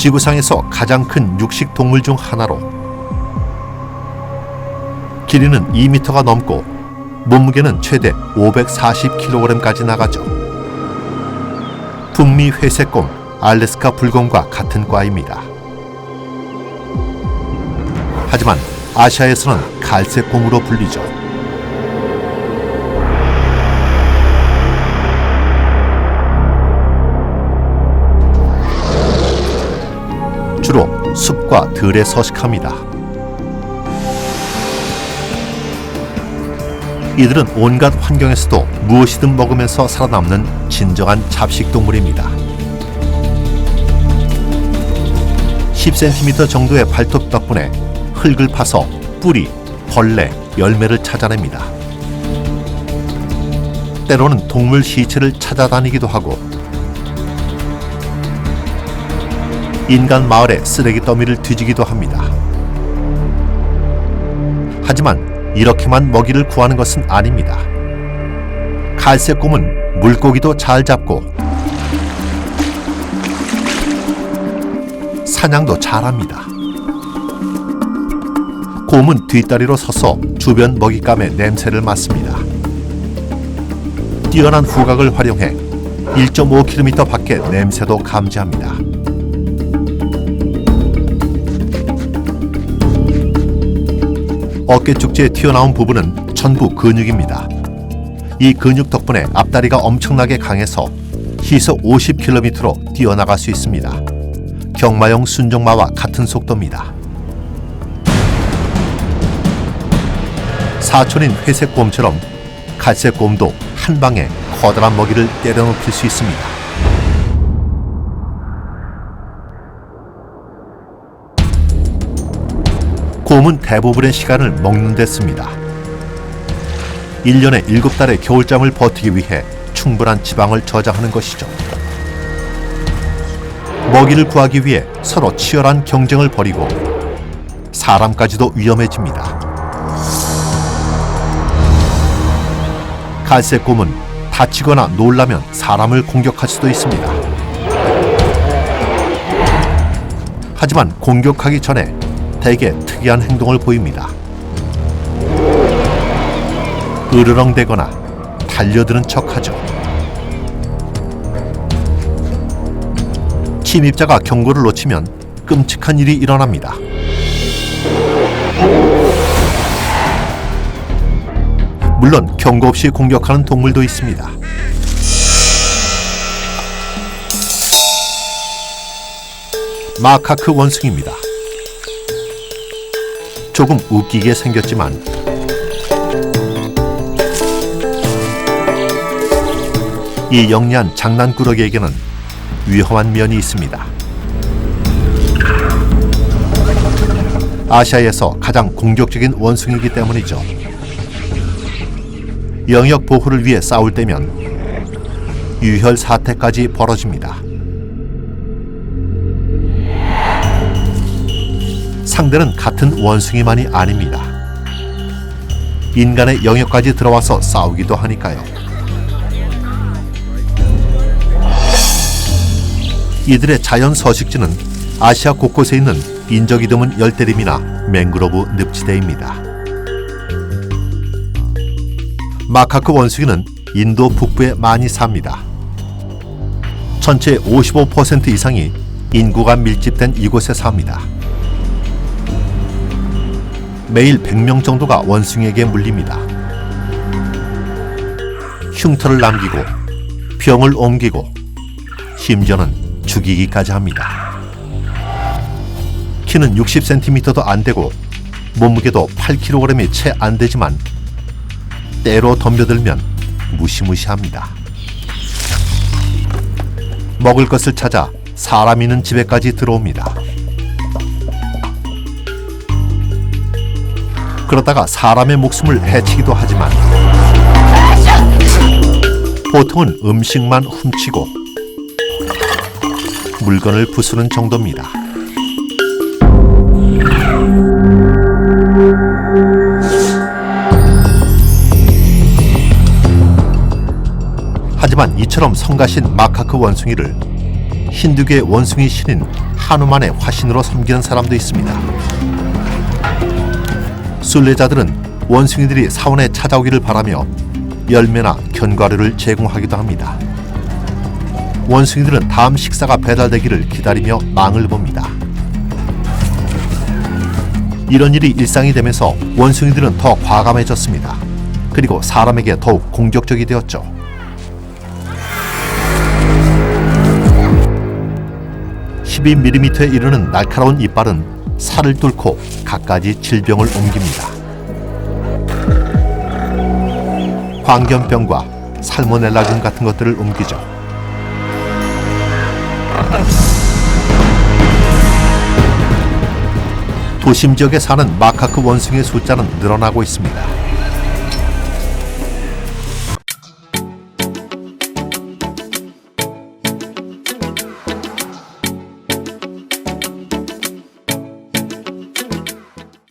지구상에서 가장 큰 육식 동물 중 하나로 길이는 2m가 넘고 몸무게는 최대 540kg까지 나가죠. 북미 회색곰 알래스카 불곰과 같은 과입니다. 하지만 아시아에서는 갈색곰으로 불리죠. 숲과 들에 서식합니다. 이들은 온갖 환경에서도 무엇이든 먹으면서 살아남는 진정한 잡식 동물입니다. 10cm 정도의 발톱 덕분에 흙을 파서 뿌리, 벌레, 열매를 찾아냅니다. 때로는 동물 시체를 찾아다니기도 하고 인간 마을의 쓰레기 더미를 뒤지기도 합니다. 하지만 이렇게만 먹이를 구하는 것은 아닙니다. 갈색 곰은 물고기도 잘 잡고 사냥도 잘합니다. 곰은 뒷다리로 서서 주변 먹잇감의 냄새를 맡습니다. 뛰어난 후각을 활용해 1.5km 밖의 냄새도 감지합니다. 어깨 축지에 튀어나온 부분은 전부 근육입니다. 이 근육 덕분에 앞다리가 엄청나게 강해서 시속 50km로 뛰어나갈 수 있습니다. 경마용 순종마와 같은 속도입니다. 사촌인 회색 곰처럼 갈색 곰도 한 방에 커다란 먹이를 때려눕힐 수 있습니다. 곰은 대부분의 시간을 먹는 데 씁니다. 1년에 7달의 겨울잠을 버티기 위해 충분한 지방을 저장하는 것이죠. 먹이를 구하기 위해 서로 치열한 경쟁을 벌이고 사람까지도 위험해집니다. 갈색 곰은 다치거나 놀라면 사람을 공격할 수도 있습니다. 하지만 공격하기 전에 대개 특이한 행동을 보입니다. 으르렁대거나 달려드는 척하죠. 침입자가 경고를 놓치면 끔찍한 일이 일어납니다. 물론 경고 없이 공격하는 동물도 있습니다. 마카크 원숭이입니다. 조금 웃기게 생겼지만 이 영리한 장난꾸러기에게는 위험한 면이 있습니다. 아시아에서 가장 공격적인 원숭이기 때문이죠. 영역 보호를 위해 싸울 때면 유혈 사태까지 벌어집니다. 상대는 같은 원숭이만이 아닙니다. 인간의 영역까지 들어와서 싸우기도 하니까요. 이들의 자연 서식지는 아시아 곳곳에 있는 인적이 드문 열대림이나 맹그로브 늪지대입니다. 마카크 원숭이는 인도 북부에 많이 삽니다. 전체 55% 이상이 인구가 밀집된 이곳에 삽니다. 매일 100명 정도가 원숭이에게 물립니다. 흉터를 남기고 병을 옮기고 심지어는 죽이기까지 합니다. 키는 60cm도 안 되고 몸무게도 8kg이 채 안 되지만 때로 덤벼들면 무시무시합니다. 먹을 것을 찾아 사람 있는 집에까지 들어옵니다. 그러다가 사람의 목숨을 해치기도 하지만 보통은 음식만 훔치고 물건을 부수는 정도입니다. 하지만 이처럼 성가신 마카크 원숭이를 힌두교의 원숭이 신인 한우만의 화신으로 섬기는 사람도 있습니다. 순례자들은 원숭이들이 사원에 찾아오기를 바라며 열매나 견과류를 제공하기도 합니다. 원숭이들은 다음 식사가 배달되기를 기다리며 망을 봅니다. 이런 일이 일상이 되면서 원숭이들은 더 과감해졌습니다. 그리고 사람에게 더욱 공격적이 되었죠. (12mm에) 이르는 날카로운 이빨은 살을 뚫고 갖가지 질병을 옮깁니다. 광견병과 살모넬라균 같은 것들을 옮기죠. 도심 지역에 사는 마카크 원숭이의 숫자는 늘어나고 있습니다.